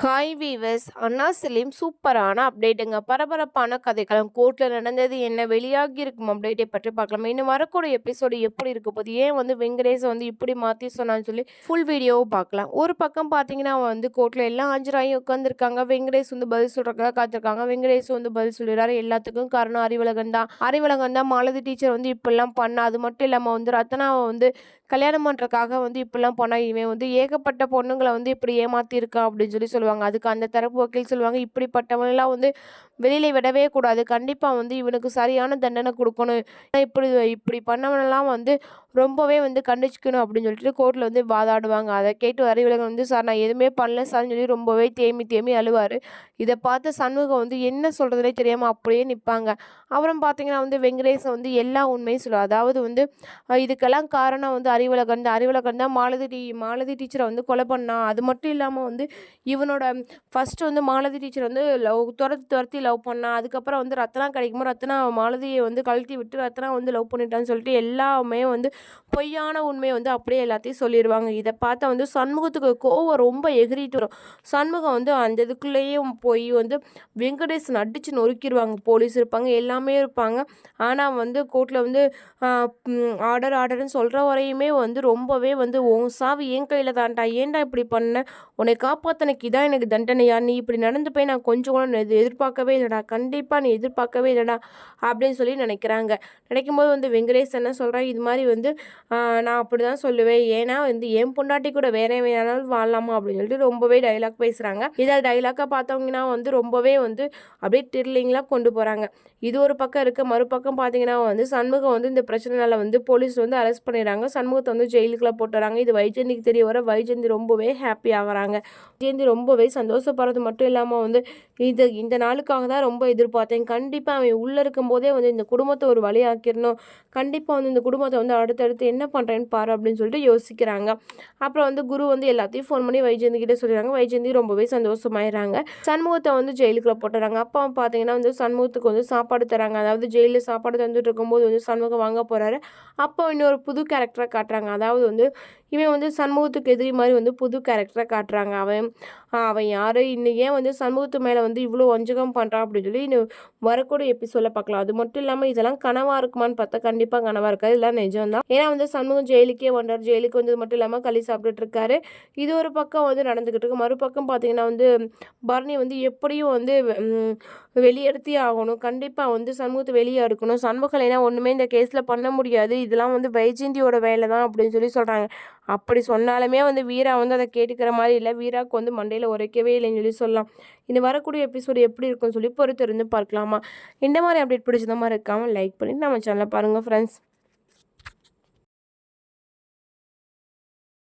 Hi viewers அண்ணா சலீம் சூப்பரான அப்டேட்டுங்க பரபரப்பான கதைக்களம் கோர்ட்டில் நடந்தது என்ன வெளியாகி இருக்கும் அப்டேட்டை பற்றி பார்க்கலாம். இன்னும் வரக்கூடிய எபிசோடு எப்படி இருக்க போது ஏன் வந்து வெங்கடேஷை வந்து இப்படி மாற்றி சொன்னான்னு சொல்லி ஃபுல் வீடியோவும் பார்க்கலாம். ஒரு பக்கம் பார்த்தீங்கன்னா வந்து கோர்ட்டில் எல்லாம் ஆஜராகி உட்காந்துருக்காங்க வெங்கடேஷ் வந்து பதில் சொல்கிறக்காக காத்திருக்காங்க. வெங்கடேஷ் வந்து பதில் சொல்லிடுறாரு. எல்லாத்துக்கும் காரணம் அறிவழகன் தான் அறிவழகன் தான் மாலதி டீச்சர் வந்து இப்படிலாம் பண்ண. அது மட்டும் இல்லாமல் வந்து ரத்னாவை வந்து கல்யாணம் பண்ணுறக்காக வந்து இப்படிலாம் போனால் இவன் வந்து ஏகப்பட்ட பொண்ணுங்களை வந்து இப்படி ஏமாற்றிருக்கான் அப்படின்னு சொல்லி சொல்லுவாங்க. அதுக்கு அந்த தரப்பு வக்கீல் சொல்லுவாங்க. இப்படிப்பட்டவங்களாம் வந்து வெளியில் விடவே கூடாது. கண்டிப்பாக வந்து இவனுக்கு சரியான தண்டனை கொடுக்கணும். இப்படி இப்படி பண்ணவனெல்லாம் வந்து ரொம்பவே வந்து கண்டிச்சிக்கணும் அப்படின்னு சொல்லிட்டு கோர்ட்டில் வந்து வாதாடுவாங்க. அதை கேட்டு அறிவுலகம் வந்து சார் நான் எதுவுமே பண்ணல சார்னு சொல்லி ரொம்பவே தேமி தேமி அழுவார். இதை பார்த்து சண்முகம் வந்து என்ன சொல்கிறதுனே தெரியாமல் அப்படியே நிற்பாங்க அப்புறம் பார்த்தீங்கன்னா வந்து வெங்கடேசன் வந்து எல்லா உண்மையும் சொல்லுவார். அதாவது வந்து இதுக்கெல்லாம் காரணம் வந்து அறிவுலகன் இந்த அறிவுலகன் தான் மாலதி டீ மாலதி டீச்சரை வந்து கொலை பண்ணான் அது மட்டும் இல்லாமல் வந்து இவனோட ஃபஸ்ட்டு வந்து மாலதி டீச்சர் வந்து லவ் துரத்தி துரத்தி லவ் பண்ணான் அதுக்கப்புறம் வந்து ரத்னா கிடைக்கும்போது ரத்னா மாலதியை வந்து கழட்டி விட்டு ரத்னா வந்து லவ் பண்ணிட்டான்னு சொல்லிட்டு எல்லாமே வந்து பொய்யான உண்மையை வந்து அப்படியே எல்லாத்தையும் சொல்லிடுவாங்க இதை பார்த்தா வந்து சண்முகத்துக்கு கோவம் ரொம்ப எகிரிட்டு வரும். சண்முகம் வந்து அந்த இதுக்குள்ளேயும் போய் வந்து வெங்கடேசன் அடித்து நொறுக்கிடுவாங்க போலீஸ் இருப்பாங்க எல்லாமே இருப்பாங்க. ஆனால் வந்து கோர்ட்டில் வந்து ஆர்டர் ஆர்டர்னு சொல்கிற வரையுமே வந்து ரொம்பவே வந்து உன் சாவி என் கையில் தான்டா. ஏன்டா இப்படி பண்ண? உன்னை காப்பாத்தனைக்கு இதான் எனக்கு தண்டனையா? நீ இப்படி நடந்து போய் நான் கொஞ்சம் கூட எதிர்பார்க்கவே இல்லைடா. கண்டிப்பாக நீ எதிர்பார்க்கவே இல்லைடா. அப்படின்னு சொல்லி நினைக்கிறாங்க. நினைக்கும் போது வந்து வெங்கடேஷ் என்ன சொல்கிறேன் இது மாதிரி வந்து நான் அப்படி தான் சொல்லுவேன். ஏன்னா வந்து என் பொண்டாட்டி கூட வேற வேணாலும் வாழலாமா? அப்படின்னு சொல்லிட்டு ரொம்பவே டைலாக் பேசுகிறாங்க இதை டைலாக்காக பார்த்தவங்கன்னா வந்து ரொம்பவே வந்து அப்படியே ட்ரில்லிங்லாம் கொண்டு போகிறாங்க இது ஒரு பக்கம் இருக்க. மறுபக்கம் பார்த்தீங்கன்னா வந்து சண்முகம் வந்து இந்த பிரச்சனைனால வந்து போலீஸ் வந்து அரெஸ்ட் பண்ணிடுறாங்க. சண்முகத்தை வந்து ஜெயிலுக்குள்ள போட்டுறாங்க இது வைஜெயந்திக்கு தெரிய வர வைஜெயந்தி ரொம்பவே ஹாப்பி ஆகிறாங்க. வைஜெயந்தி ரொம்பவே சந்தோஷப்படுறது மட்டும் இல்லாமல் வந்து இது இந்த நாளுக்காக தான் ரொம்ப எதிர்பார்த்தேன். கண்டிப்பாக அவன் உள்ளே இருக்கும் போதே வந்து இந்த குடும்பத்தை ஒரு வழி ஆக்கிடணும். கண்டிப்பாக வந்து இந்த குடும்பத்தை வந்து அடுத்தடுத்து என்ன பண்ணுறேன்னு பாரு அப்படின்னு சொல்லிட்டு யோசிக்கிறாங்க. அப்புறம் வந்து குரு வந்து எல்லாத்தையும் ஃபோன் பண்ணி வைஜெயந்தி கிட்டே சொல்லிடுறாங்க. வைஜெயந்தி ரொம்பவே சந்தோஷமாயிடுறாங்க. சண்முகத்தை வந்து ஜெயிலுக்குள்ள போட்டுறாங்க அப்பா பார்த்தீங்கன்னா வந்து சண்முகத்துக்கு வந்து சாப்பாடு தராங்க. அதாவது ஜெயிலில் சாப்பாடு தந்துட்டு இருக்கும்போது வந்து சண்முகம் வாங்க போகிறாரு அப்போ இன்னொரு புது கேரக்டரை காட்டுறாங்க. அதாவது வந்து இவன் வந்து சண்முகத்துக்கு எதிரி மாதிரி வந்து புது கேரக்டரை காட்டுறாங்க. அவன் அவன் யார்? இன்னும் ஏன் வந்து சண்முகத்து மேலே வந்து இவ்வளோ வஞ்சகம் பண்ணுறான் அப்படின்னு சொல்லி இன்னும் வரக்கூடிய எபிசோட பார்க்கலாம். அது மட்டும் இல்லாமல் இதெல்லாம் கனவாக இருக்குமான்னு பார்த்தா கண்டிப்பாக கனவாக இருக்காது. இதெல்லாம் நிஜம் தான் ஏன்னா வந்து சண்முகம் ஜெயிலுக்கே வந்தார். ஜெயிலுக்கு வந்தது மட்டும் இல்லாமல் களி சாப்பிட்டுட்டு இருக்காரு. இது ஒரு பக்கம் வந்து நடந்துக்கிட்டு இருக்கு. மறுபக்கம் பார்த்தீங்கன்னா வந்து பரணி வந்து எப்படியும் வந்து வெளியெடுத்தே ஆகணும். கண்டிப்பாக வந்து சண்முகத்தை வெளியே எடுக்கணும். சண்முகம் ஏன்னா ஒன்றுமே இந்த கேஸில் பண்ண முடியாது. இதெல்லாம் வந்து வைஜெயந்தியோட வேலை தான் அப்படின்னு சொல்லி சொல்கிறாங்க அப்படி சொன்னாலுமே வந்து வீரா வந்து அதை கேட்டுக்கிற மாதிரி இல்லை. வீராவுக்கு வந்து மண்டையில் உரைக்கவே இல்லைன்னு சொல்லி சொல்லலாம். இந்த வரக்கூடிய எபிசோடு எப்படி இருக்கும்னு சொல்லி பொறுத்திருந்து பார்க்கலாமா? இந்த மாதிரி அப்டேட் பிடிச்சதமாக மாதிரி இருக்காமல் லைக் பண்ணி நம்ம சேனலை பாருங்கள் ஃப்ரெண்ட்ஸ்